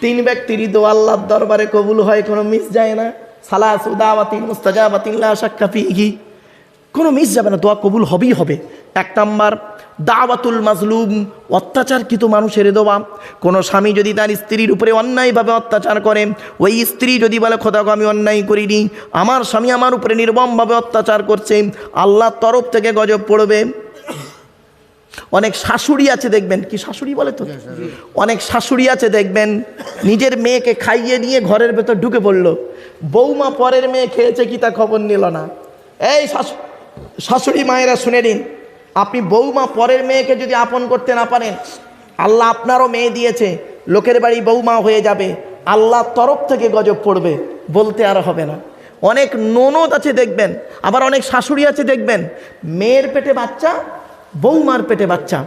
তিন ব্যক্তির দোয়া আল্লাহর দরবারে কবুল হয়, কোনো মিস যায় না। সালা সুদাওয়াতিন মুস্তাজাবাতিন লা শাক্কা ফিহি। কোনো মিস যাবে না, দোয়া কবুল হবেই হবে। এক নাম্বার, দাওয়াতুল মাজলুম, অত্যাচারকৃত মানুষের দোয়া। কোনো স্বামী যদি তার স্ত্রীর উপরে অন্যায়ভাবে অত্যাচার করে, ওই স্ত্রী যদি বলে খোদাকে আমি অন্যায় করিনি। আমার স্বামী আমার উপরে নির্মমভাবে অত্যাচার করছে। আল্লাহর তরফ থেকে গজব পড়বে। অনেক শাশুড়ি আছে দেখবেন কি শাশুড়ি বলে তো? অনেক শাশুড়ি আছে দেখবেন নিজের মেয়েকে খাইয়ে নিয়ে ঘরের ভেতর ঢুকে পড়ল। বৌমা পরের মেয়ে খেয়েছে কি তা খবর নিল না। এই শাশু- শাশুড়ি মায়েরা শুনে নিন আপনি বৌমা পরের মেয়েকে যদি আপন করতে না পারেন আল্লাহ আপনারও মেয়ে দিয়েছে লোকের বাড়ি বৌমা হয়ে যাবে আল্লাহ তরফ থেকে গজব পড়বে বলতে আর হবে না। অনেক ননদ আছে দেখবেন আবার অনেক শাশুড়ি আছে দেখবেন মেয়ের পেটে বাচ্চা বৌমার পেটে বাচ্চা।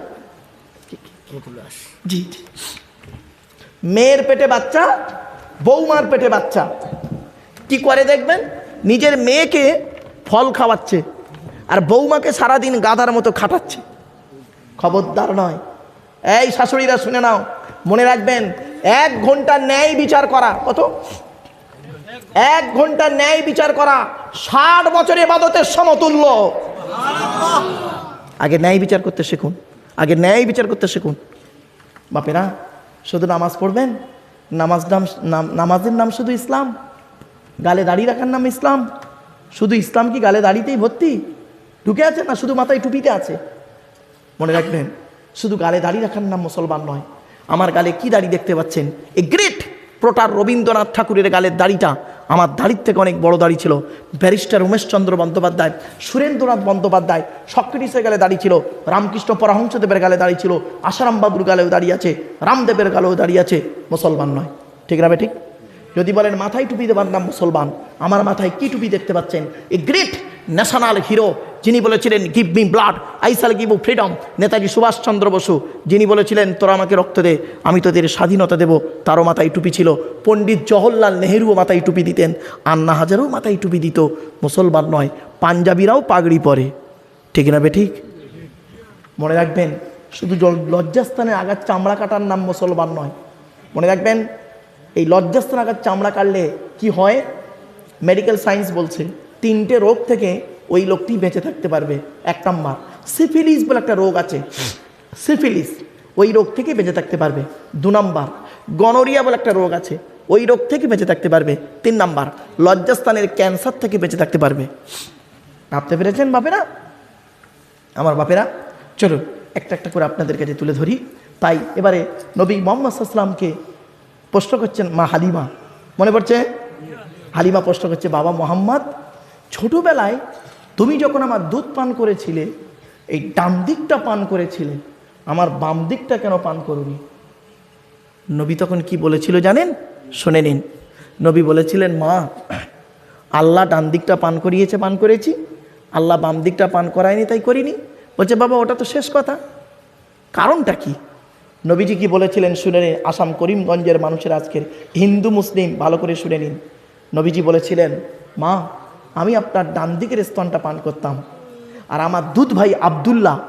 জি জি। মেয়ের পেটে বাচ্চা বৌমার পেটে বাচ্চা। কি করে দেখবেন? নিজের মেয়েকে ফল খাওয়াচ্ছে আর বৌমাকে সারাদিন গাদার মতো খাটাচ্ছে। খবরদার নয়। এই শাশুড়িরা শুনে নাও। মনে রাখবেন এক ঘণ্টা ন্যায় বিচার করা। কত? এক ঘণ্টা ন্যায় বিচার করা ষাট বছর এবাদতের সমতুল্য। আগে ন্যায় বিচার করতে শিখুন। আগে ন্যায় বিচার করতে শিখুন। বাপেরা, শুধু নামাজ পড়বেন? নামাজ নাম, নাম- নামাজের নাম শুধু ইসলাম? গালে দাড়ি রাখার নাম ইসলাম? শুধু ইসলাম কি গালে দাড়িতেই ভর্তি? ঢুকে আছে না শুধু মাথায় টুপিতে আছে? মনে রাখবেন, শুধু গালে দাড়ি রাখার নাম মুসলমান নয়। আমার গালে কি দাড়ি দেখতে পাচ্ছেন? এ গ্রেট প্রোটার রবীন্দ্রনাথ ঠাকুরের গালের দাড়িটা। আমার দাড়ির থেকে অনেক বড় দাড়ি ছিল। ব্যারিস্টার উমেশচন্দ্র বন্দ্যোপাধ্যায়, সুরেন্দ্রনাথ বন্দ্যোপাধ্যায়, সক্রিটিসের গালে দাড়ি ছিল, রামকৃষ্ণ পরহংসদেবের গালে দাড়ি ছিল, আশারামবাবুর গালেও দাঁড়িয়ে আছে, রামদেবের গালেও দাঁড়িয়ে আছে, মুসলমান নয়। ঠিক না ঠিক? যদি বলেন, মাথায় টুপি দেবার নাম মুসলমান, আমার মাথায় কি টুপি দেখতে পাচ্ছেন? এ গ্রেট ন্যাশনাল হিরো যিনি বলেছিলেন give me blood I shall give freedom Netaji Subhashchandra Basu, যিনি বলেছিলেন, তোরা আমাকে রক্ত দে, আমি তোদের স্বাধীনতা দেব। তারও মাথায় টুপি ছিল। পণ্ডিত জওহরলাল নেহেরুও মাথায় টুপি দিতেন। আন্না হাজারও মাথায় টুপি দিত। মুসলমান নয়, পাঞ্জাবিরাও পাগড়ি পরে। ঠিক না বে ঠিক? মনে রাখবেন, শুধু লজ্জাস্থানে আগার চামড়া কাটার নাম মুসলমান নয়। মনে রাখবেন, এই লজ্জাস্থান আগার চামড়া কাটলে কি হয়? মেডিকেল সায়েন্স বলছে, তিনটে রোগ থেকে ওই লোকটি বেঁচে থাকতে পারবে। এক নম্বর, সিফিলিস বলে একটা রোগ আছে। সিফিলিস, ওই রোগ থেকে বেঁচে থাকতে পারবে। দু নাম্বার, গনোরিয়া বলে একটা রোগ আছে। ওই রোগ থেকে বেঁচে থাকতে পারবে। তিন নাম্বার, লজ্জাস্থানের ক্যান্সার থেকে বেঁচে থাকতে পারবে। ভাবতে পেরেছেন বাপেরা? আমার বাপেরা চলো একটা একটা করে আপনাদের কাছে তুলে ধরি। তাই এবারে নবী মোহাম্মদ সাল্লামকে প্রশ্ন করছেন মা হালিমা। মনে পড়ছে? হালিমা প্রশ্ন করছে, বাবা মোহাম্মদ, ছোটবেলায় তুমি যখন আমার দুধ পান করেছিলে, এই ডান দিকটা পান করেছিলে, আমার বাম দিকটা কেন পান করুনি? নবী তখন কি বলেছিল জানেন? শুনে নিন। নবী বলেছিলেন, মা, আল্লাহ ডান দিকটা পান করিয়েছে, পান করেছি। আল্লাহ বাম দিকটা পান করায়নি, তাই করিনি। বলছে, বাবা, ওটা তো শেষ কথা। কারণটা কি? নবীজি কি বলেছিলেন, শুনে নিন, আসাম করিমগঞ্জের মানুষের আজকের হিন্দু মুসলিম, ভালো করে শুনে নিন। নবীজি বলেছিলেন, মা আমি আপনার ডান দিকের স্তনটা পান করতাম। আর আমার দুধ ভাই আবদুল্লাহ,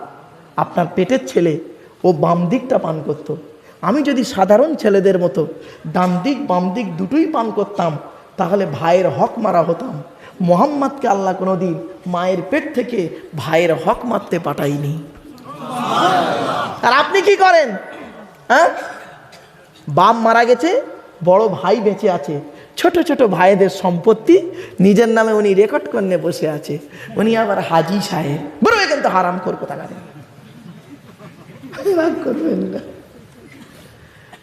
আপনার পেটের ছেলে, ও বাম দিকটা পান করত। আমি যদি সাধারণ ছেলেদের মতো ডান দিক, বাম দিক দুটোই পান করতাম, তাহলে ভাইয়ের হক মারা হতাম। মোহাম্মদকে আল্লাহ কোনো দিন মায়ের পেট থেকে ভাইয়ের হক মারতে পাঠাইনি আর আপনি কি করেন? হ্যাঁ? বাপ মারা গেছে, বড় ভাই বেঁচে আছে। ছোট ছোট ভাইদের সম্পত্তি, নিজের নামে উনি রেকর্ড করনে বসে আছে। উনি আবার হাজি সাহেব। বড় কিন্তু হারাম করব রাগ করবেন না।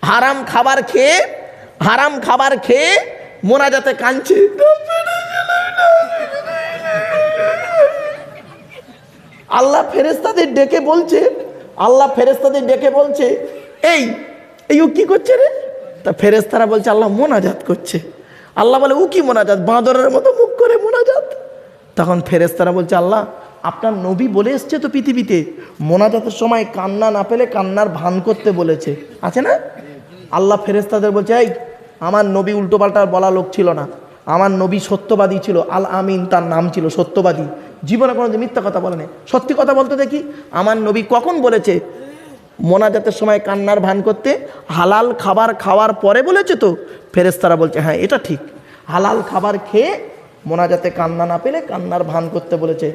হারাম খাবার খেয়ে, হারাম খাবার খেয়ে মোনাজাতে কাঁদছে। আল্লাহ ফেরেস্তাদের ডেকে বলছে, আল্লাহ ফেরেস্তাদের ডেকে বলছে, এই এই ও কি করছে রে? তা ফেরেস্তারা বলছে, আল্লাহ মোনাজাত করছে। আল্লাহ বলে, ও কি মোনাজাত? বাঁদরের মতো মুখ করে মোনাজাত? তখন ফেরেস্তারা বলছে, আল্লাহ, আপনার নবী বলে এসছে তো পৃথিবীতে, মোনাজাতের সময় কান্না না পেলে কান্নার ভান করতে বলেছে। আছে না? আল্লাহ ফেরেস্তাদের বলছে, এই, আমার নবী উল্টোপাল্টা বলা লোক ছিল না। আমার নবী সত্যবাদী ছিল। আল আমিন তার নাম ছিল, সত্যবাদী। জীবনে কোনো মিথ্যা কথা বলে সত্যি কথা বলতে দেখি, আমার নবী কখন বলেছে, মোনাজাতের সময় কান্নার ভান করতে? হালাল খাবার খাওয়ার পরে বলেছে তো? ফেরেস্তারা বলছে হ্যাঁ এটা ঠিক। হালাল খাবার খেয়ে মোনাজাতে কান্না না পেলে কান্নার ভান করতে বলেছে।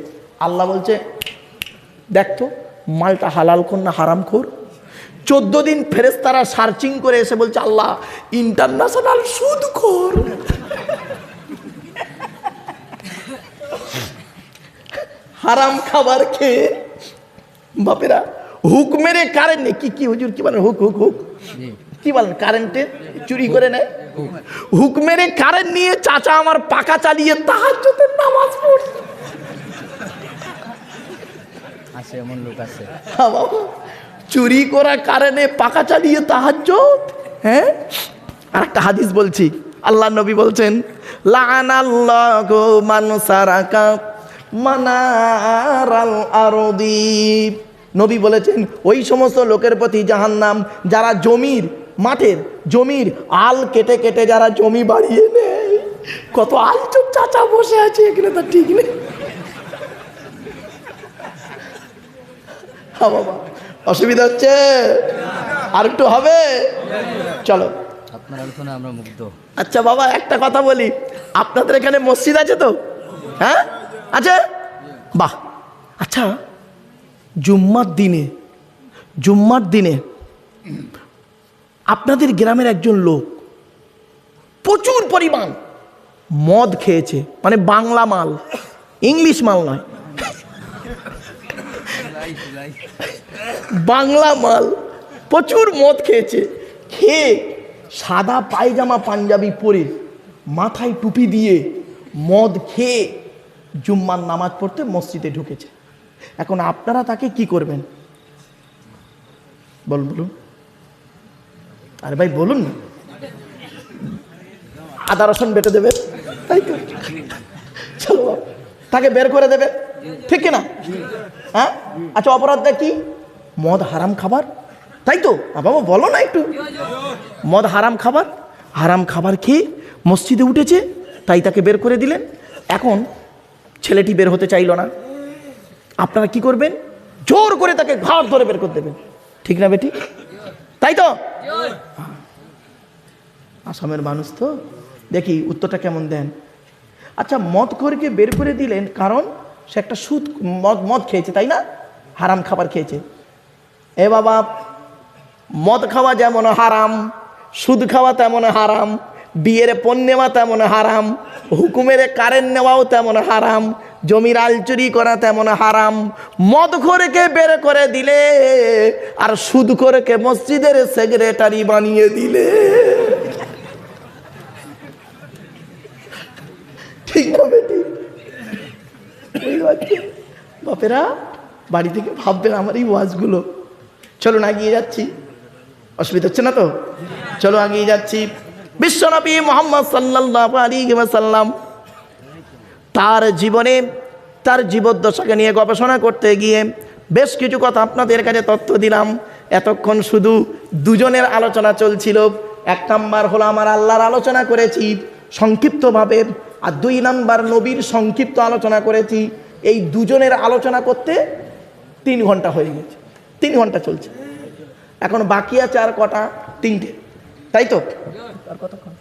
আল্লাহ বলছে দেখ তো মালটা হালাল খোর না হারাম খোর? চোদ্দ দিন ফেরেস্তারা সার্চিং করে এসে বলছে আল্লাহ ইন্টারন্যাশনাল সুদ খোর। হারাম খাবার খেয়ে বাপেরা হুক মেরে কারেন্ট কি কি হুজুর কি বলেন? হুক হুক হুক। কি বলেন? কারেন্টে চুরি করে নেয়? হুক মেরে কারেন্ট নিয়ে চাচা আমার পাকা চালিয়ে তাহাজ্জুদের নামাজ পড়ছে। আছে এমন লোক আছে। চুরি করা কারণে পাকা চালিয়ে তাহাজ্জ হ্যাঁ? আর একটা হাদিস বলছি। আল্লাহ নবী বলছেন লানাল্লাহু মান সারাকা মানারাল আরদি। নবী বলেছেন ওই সমস্ত লোকের প্রতি জাহান্নাম যারা জমির মাঠের জমির আল কেটে কেটে যারা জমি বাড়িয়ে নেয় কত আলচুর চাচা বসে আছে এখানে তো ঠিক নেই। বাবা অসুবিধা হচ্ছে? আর একটু হবে? চলো। আপনার আলোচনা আমরা মুগ্ধ। আচ্ছা বাবা একটা কথা বলি। আপনাদের এখানে মসজিদ আছে তো? হ্যাঁ? আছে? বাহ। আচ্ছা জুম্মার দিনে জুম্মার দিনে আপনাদের গ্রামের একজন লোক প্রচুর পরিমাণ মদ খেয়েছে মানে বাংলা মাল, ইংলিশ মাল নয়। বাংলা মাল, প্রচুর মদ খেয়েছে, খেয়ে সাদা পায়জামা পাঞ্জাবি পরে মাথায় টুপি দিয়ে মদ খেয়ে জুম্মার নামাজ পড়তে মসজিদে ঢুকেছে। এখন আপনারা তাকে কি করবেন? বল বলুন। আরে ভাই, বলুন না। আদা রসুন বেটে দেবে, তাই তো? চলো তাকে বের করে দেবে। ঠিক না হ্যাঁ? আচ্ছা অপরাধটা কি? মদ হারাম খাবার? তাই তো? বাবা, বলো না একটু। মদ হারাম খাবার? হারাম খাবার খেয়ে মসজিদে উঠেছে, তাই তাকে বের করে দিলেন। এখন ছেলেটি বের হতে চাইলো না। আপনারা কি করবেন? জোর করে তাকে ঘাট ধরে বের করে দেবেন। ঠিক না, বেটি? তাই তো আসামের মানুষ তো। দেখি উত্তরটা কেমন দেন। আচ্ছা মদ খোরকে বের করে দিলেন কারণ সে একটা সুদ মদ মদ খেয়েছে তাই না? হারাম খাবার খেয়েছে। এ বাবা মদ খাওয়া যেমন হারাম সুদ খাওয়া তেমন হারাম বিয়ের পণ নেওয়া তেমন হারাম, হুকুমের কারেন্ট নেওয়াও তেমন হারাম, জমির আল চুরি করা তেমন হারাম, মদ খোরকে বের করে দিলে আর সুদ খোরকে মসজিদের সেক্রেটারি বানিয়ে দিলে। ঠিক বাপেরা, বাড়ি থেকে ভাববেন আমার এই ওয়াজগুলো। চলো না এগিয়ে যাচ্ছি। অসুবিধা হচ্ছে না তো? চলো এগিয়ে যাচ্ছি। বিশ্বনবী মোহাম্মদ সাল্লাহ আলী সাল্লাম তার জীবনে, তার জীবদ্দশাকে নিয়ে গবেষণা করতে গিয়ে বেশ কিছু কথা আপনাদের কাছে তথ্য দিলাম। এতক্ষণ শুধু দুজনের আলোচনা চলছিল। এক নাম্বার হলো, আমার আল্লাহর আলোচনা করেছি সংক্ষিপ্তভাবে আর দুই নাম্বার নবীর সংক্ষিপ্ত আলোচনা করেছি। এই দুজনের আলোচনা করতে তিন ঘণ্টা হয়ে গেছে। তিন ঘণ্টা চলছে। এখন বাকি আছে আর কটা? তিনটে। তাই তো? আর কতক্ষণ?